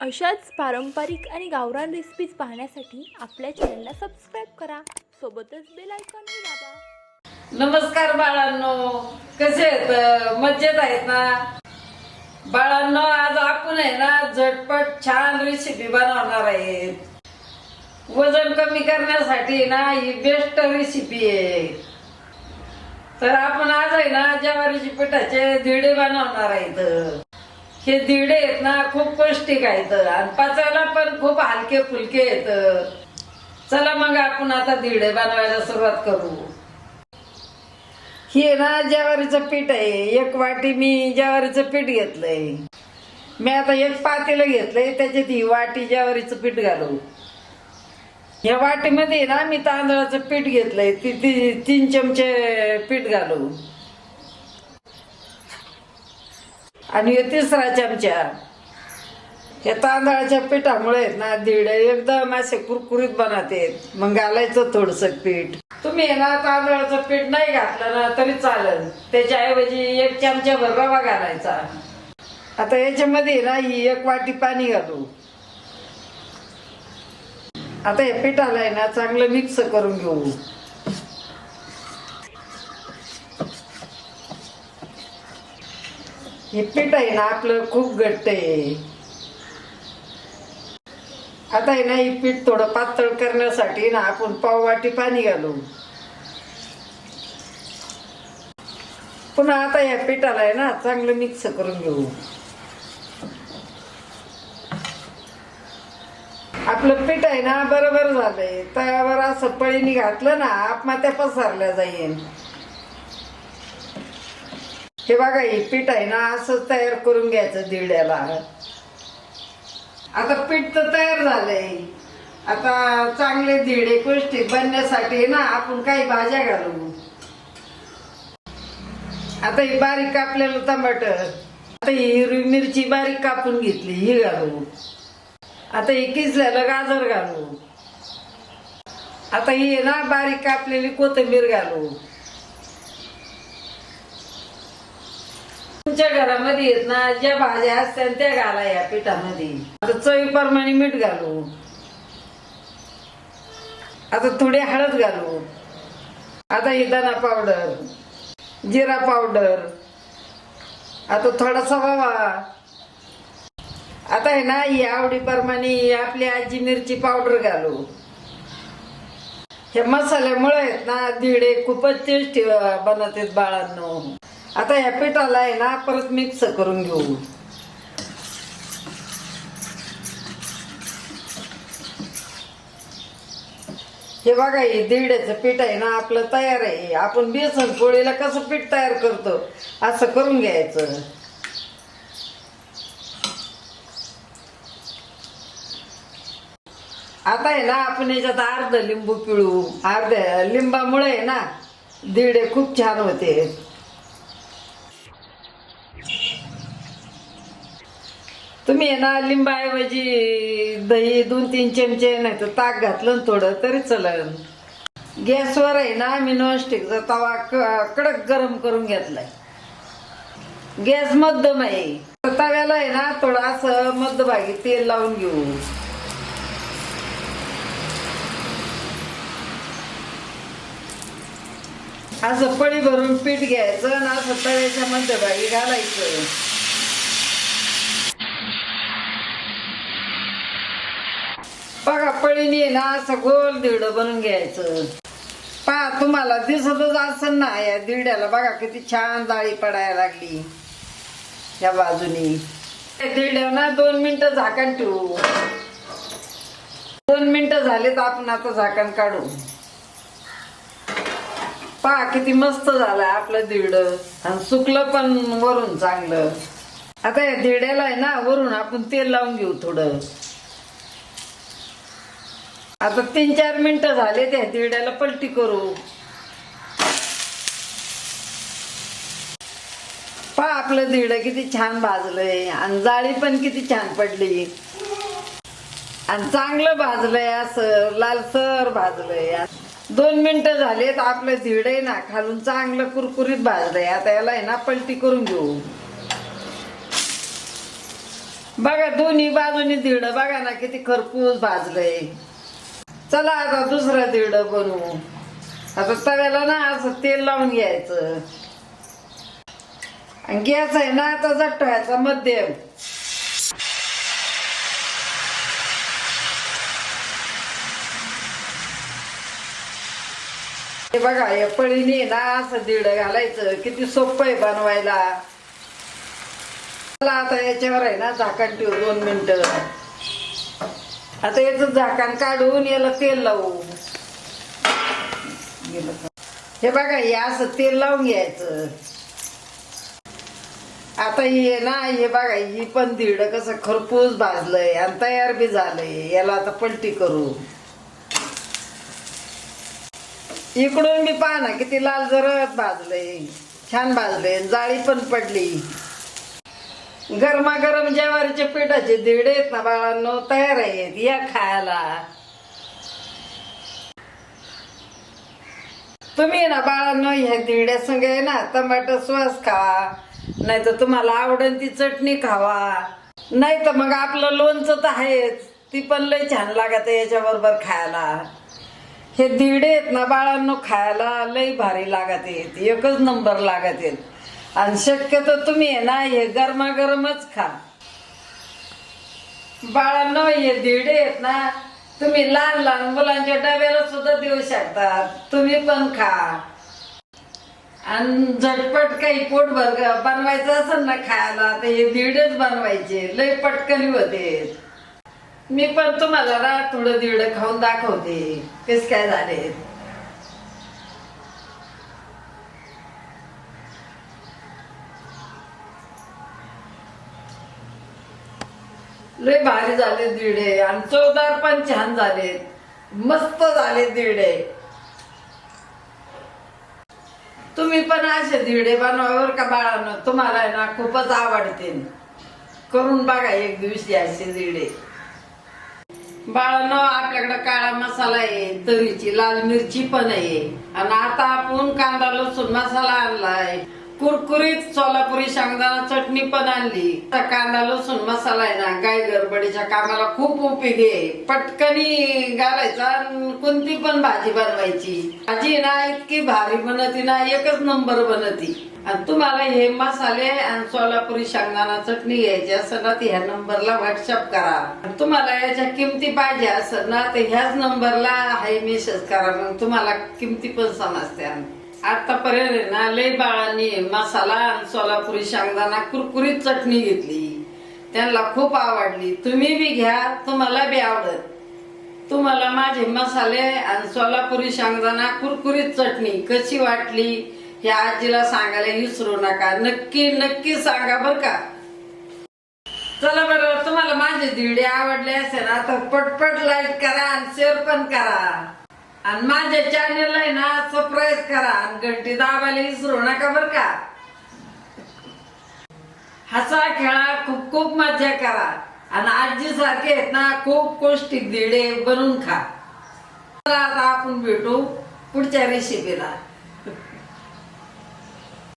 अशाच पारंपरिक आणि गावरान रेसिपीज पाहण्यासाठी आपल्या चॅनलला सबस्क्राईब करा. सोबतच बेल आयकॉनही दाबा. नमस्कार बाळांनो. कसे आहेत? मज्जेत आहेत ना? बाळांनो आज आपण आहे ना झटपट छान रेसिपी बनवणार आहेत. वजन कमी करण्यासाठी ना ही बेस्ट रेसिपी आहे. तर आपण आज आहे ना ज्वारीची पिठाचे धिडे बनवणार आहेत. हे दिडे आहेत ना खूप पौष्टिक आहेत आणि पचायला पण खूप हलके फुलके आहेत चला मग आपण आता दिडे बनवायला सुरुवात करू. हे ना ज्वारीचं पीठ आहे. एक वाटी मी ज्वारीचं पीठ घेतलंय. मी आता एक पातेलं घेतलंय त्याच्यात ही वाटी ज्वारीचं पीठ घालू. या वाटीमध्ये ना मी तांदळाचं पीठ घेतलंय. ती ती तीन चमचे पीठ घालू. आणि हे तिसरा चमचा. या तांदळाच्या पिठामुळे आहेत ना दीड एकदम असे कुरकुरीत बनते. मग घालायचं थोडस पीठ. तुम्ही ना तांदळाचं पीठ नाही घातलं ना तरी चालेल. त्याच्याऐवजी एक चमचा भर रवा घालायचा. आता याच्यामध्ये ना ही एक वाटी पाणी घालू. आता हे पिठाला आहे ना चांगलं मिक्स करून घेऊ. हे पीठ आहे ना आपलं खूप घट्ट आहे. आता आहे ना हे पीठ थोडं पातळ करण्यासाठी ना आपण पाववाटी पाणी घालू पुन्हा आता या पिठाला आहे ना चांगलं मिक्स करून घेऊ. आपलं पीठ आहे ना बरोबर झालंय. तव्यावर असं पळीने घातलं ना आपमात्या पसरल्या जाईल हे बघा हे पीठ आहे ना असंच तयार करून घ्यायचं दिड्याला. आता पीठ तर तयार झालंय. आता चांगले दिडे पौष्टिक बनण्यासाठी ना आपण काही भाज्या घालू. आता ही बारीक कापलेलं टमाटर आता ही हिरवी मिरची बारीक कापून घेतली ही घालू. आता ही किसलेलं गाजर घालू. आता ही ना बारीक कापलेली कोथिंबीर घालू. तुमच्या घरामध्ये येत ना ज्या भाज्या असतात त्या घाला या पिठामध्ये. आता चवीप्रमाणे मीठ घालू. आता थोडी हळद घालू. आता ही धना पावडर जिरा पावडर आता थोडासा वावा. आता आहे ना या आवडीप्रमाणे आपली आजी मिरची पावडर घालू. हे मसाल्यामुळे आहेत ना दिडे खूपच टेस्टी बनत आहेत बाळांनो. आता या पिठाला आहे ना परत मिक्स करून घेऊ. हे बघा हे दिड्याचं पीठ आहे ना आपलं तयार आहे. आपण बेसन पोळीला कसं पीठ तयार करतो असं करून घ्यायचं. आता आहे ना आपण याच्यात अर्ध लिंबू पिळू. अर्ध्या लिंबामुळे आहे ना दिडे खूप छान होते. तुम्ही आहे ना लिंबाऐवजी दही दोन तीन चमचे नाही तर ताक घातलं थोडं तरी चलन. गॅसवर आहे ना मी नॉनस्टिकचा तवा कडक गरम करून घेतलाय. गॅस मध्यम आहे. तर तव्याला आहे ना थोडं असं मध्यभागी तेल लावून घेऊ. असं पळी भरून पीठ घ्यायचं आणि असं तव्याच्या मध्यभागी घालायचं. बघा पळीने ना असं गोल दिड बनवून घ्यायचं. पहा तुम्हाला दिसतच असं ना या दिरड्याला बघा किती छान जाळी पडायला लागली. या बाजूनी. या ना दोन मिनिटं झाकण ठेवू. दोन मिनिटं झाले तर आपण आता झाकण काढू. पहा किती मस्त झालं आपलं दिड आणि सुकलं पण वरून चांगलं. आता या दिड्याला आहे ना वरून आपण तेल लावून घेऊ थोडं. आता तीन चार मिनिटं झाले त्या दिरड्याला पलटी करू. पहा आपलं दिरड किती छान भाजलंय आणि जाळी पण किती छान पडली. आणि चांगलं भाजलंय असं लालसर भाजलंय. दोन मिनिटं झालेत आपलं धीड आहे ना खालून चांगलं कुरकुरीत भाजलंय. आता याला आहे ना पलटी करून घेऊ. बघा दोन्ही बाजूनी दीड बघा ना किती खरपूस भाजलंय. चला आता दुसरं दीड बनवू. आता तव्याला ना असं तेल लावून घ्यायचं. आणि गॅस आहे ना आता जटवायचा मध्यम. हे बघा या पळीने ना असं दीड घालायचं. किती सोपं आहे बनवायला. चला आता याच्यावर आहे ना झाकण ठेवू दोन मिनिटं. आता याचं झाकण काढून याला तेल लावू. हे बघा हे असं तेल लावून घ्यायचं. आता हे ना हे बघा ही पण दीड कसं खरपूस भाजलंय आणि तयार बी झालंय. याला आता पलटी करू. इकडून मी पहा ना किती लाल जरत भाजलंय. छान भाजलंय जाळी पण पडली. गरमागरम ज्वारीचे पिठाचे दीड आहेत ना बाळांनो तयार आहेत. या खायला. तुम्ही ना बाळांनो ह्या दिरड्या संग आहे ना टमाटर सॉस खावा. नाही तर तुम्हाला आवडेल ती चटणी खावा. नाही तर मग आपलं लोणचं तर आहेच. ती पण लय छान लागत याच्याबरोबर खायला. हे दिडे आहेत ना बाळांनो खायला लय भारी लागत. आहेत एकच नंबर लागत. आहेत आणि शक्यतो तुम्ही आहे ना हे गरमागरमच खा. बाळांनो हे दिरडे आहेत ना तुम्ही लहान लहान मुलांच्या डब्याला सुद्धा देऊ शकता. तुम्ही पण खा. आणि झटपट काही पोट भर बनवायचं असेल ना खायला तर हे दीडच बनवायचे. लय पटकनी होते. मी पण तुम्हाला थोडं दीड खाऊन दाखवते. कस काय झाले लय भारी झाले दिडे. आणि चवदार पण छान झाले. मस्त झाले दिडे. तुम्ही पण असे दिडे बनवावर का बाळांनो. तुम्हाला आहे ना खूपच आवडते करून बघा एक दिवशी असे दिडे. बाळानं आपल्याकडे काळा मसाला आहे तरीची लाल मिरची पण आहे. आणि आता आपण कांदा लसूण मसाला आणलाय. कुरकुरीत सोलापुरी शेंगदाणा चटणी पण आणली. कांदा लसूण मसाला आहे ना गाय गडबडीच्या कामाला खूप उपयोगी आहे. पटकनी घालायचा आणि कोणती पण भाजी बनवायची. भाजी ना इतकी भारी बनती ना एकच नंबर बनती. आणि तुम्हाला हे मसाले आणि सोलापुरी शेंगदाणा चटणी घ्यायची असेल ना तर ह्या नंबरला व्हॉट्सअप करा. आणि तुम्हाला याच्या किमती पाहिजे असेल ना तर ह्याच नंबरला हाय मेसेज करा मग तुम्हाला किमती पण समजत्या आतापर्यंत आहे ना लय बाळांनी मसाला आणि सोलापुरी शेंगदाणा कुरकुरीत चटणी घेतली. त्यांना खूप आवडली. तुम्ही बी घ्या तुम्हाला बी आवडत तुम्हाला माझे मसाले आणि सोलापुरी शेंगदाणा कुरकुरीत चटणी कशी वाटली हे आजीला सांगायला विसरू नका. नक्की नक्की सांगा बर का. चला बरं तुम्हाला माझे दिवडे आवडले असेल ना तर पटपट लाईक करा आणि शेअर पण करा. आणि माझ्या चॅनेल आहे ना सबस्क्राईब करा आणि घंटी दाबायला विसरू नका बर का. हसा खेळा खूप खूप मजा करा. आणि आजी सारखे आहेत ना खूप पौष्टिक दिडे बनवून खा. आता आपण भेटू पुढच्या रेसिपीला